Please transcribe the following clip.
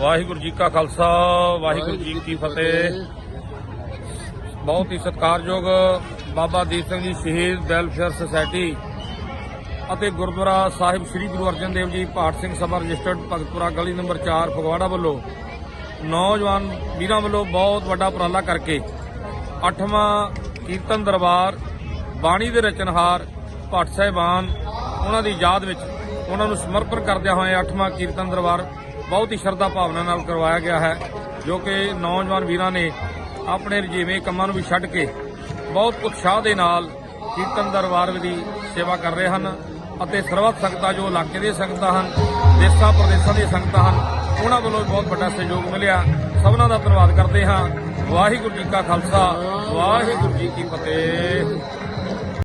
ਵਾਹਿਗੁਰੂ ਜੀ ਕਾ ਖਾਲਸਾ, ਵਾਹਿਗੁਰੂ ਜੀ ਕੀ ਫਤਿਹ। ਬਹੁਤ ਹੀ ਸਤਿਕਾਰਯੋਗ ਬਾਬਾ ਦੀਪ ਸਿੰਘ ਜੀ, ਸ਼ਹੀਦ ਵੈਲਫੇਅਰ ਸੁਸਾਇਟੀ ਅਤੇ ਗੁਰਦੁਆਰਾ ਸਾਹਿਬ ਸ੍ਰੀ ਗੁਰੂ ਅਰਜਨ ਦੇਵ ਜੀ ਭਾਟ ਸਿੰਘ ਸਭਾ ਰਜਿਸਟਰਡ ਭਗਤਪੁਰਾ ਗਲੀ ਨੰਬਰ 4 ਫਗਵਾੜਾ ਵੱਲੋਂ ਨੌਜਵਾਨ ਵੀਰਾਂ ਵੱਲੋਂ ਬਹੁਤ ਵੱਡਾ ਉਪਰਾਲਾ ਕਰਕੇ 8ਵਾਂ ਕੀਰਤਨ ਦਰਬਾਰ, ਬਾਣੀ ਦੇ ਰਚਨਹਾਰ ਭੱਟ ਸਾਹਿਬਾਨ ਉਹਨਾਂ ਦੀ ਯਾਦ ਵਿੱਚ ਉਹਨਾਂ ਨੂੰ ਸਮਰਪਣ ਕਰਦਿਆਂ ਹੋਏ 8ਵਾਂ ਕੀਰਤਨ ਦਰਬਾਰ ਬਹੁਤ ਹੀ ਸ਼ਰਧਾ ਭਾਵਨਾ ਨਾਲ ਕਰਵਾਇਆ ਗਿਆ ਹੈ, ਜੋ ਕਿ ਨੌਜਵਾਨ ਵੀਰਾਂ ਨੇ ਆਪਣੇ ਰਜੀਵੇਂ ਕੰਮਾਂ ਨੂੰ ਵੀ ਛੱਡ ਕੇ ਬਹੁਤ ਉਤਸ਼ਾਹ ਦੇ ਨਾਲ ਕੀਰਤਨ ਦਰਬਾਰ ਦੀ ਸੇਵਾ ਕਰ ਰਹੇ ਹਨ। ਅਤੇ ਸਰਬੱਤ ਸੰਗਤਾਂ ਜੋ ਇਲਾਕੇ ਦੇ ਸੰਗਤਾਂ ਹਨ, ਦੇਸ਼ਾਂ ਪ੍ਰਦੇਸ਼ਾਂ ਦੀਆਂ ਸੰਗਤਾਂ ਹਨ, ਉਹਨਾਂ ਵੱਲੋਂ ਵੀ ਬਹੁਤ ਵੱਡਾ ਸਹਿਯੋਗ ਮਿਲਿਆ। ਸਭਨਾਂ ਦਾ ਧੰਨਵਾਦ ਕਰਦੇ ਹਾਂ। ਵਾਹਿਗੁਰੂ ਜੀ ਕਾ ਖਾਲਸਾ, ਵਾਹਿਗੁਰੂ ਜੀ ਕੀ ਫਤਿਹ।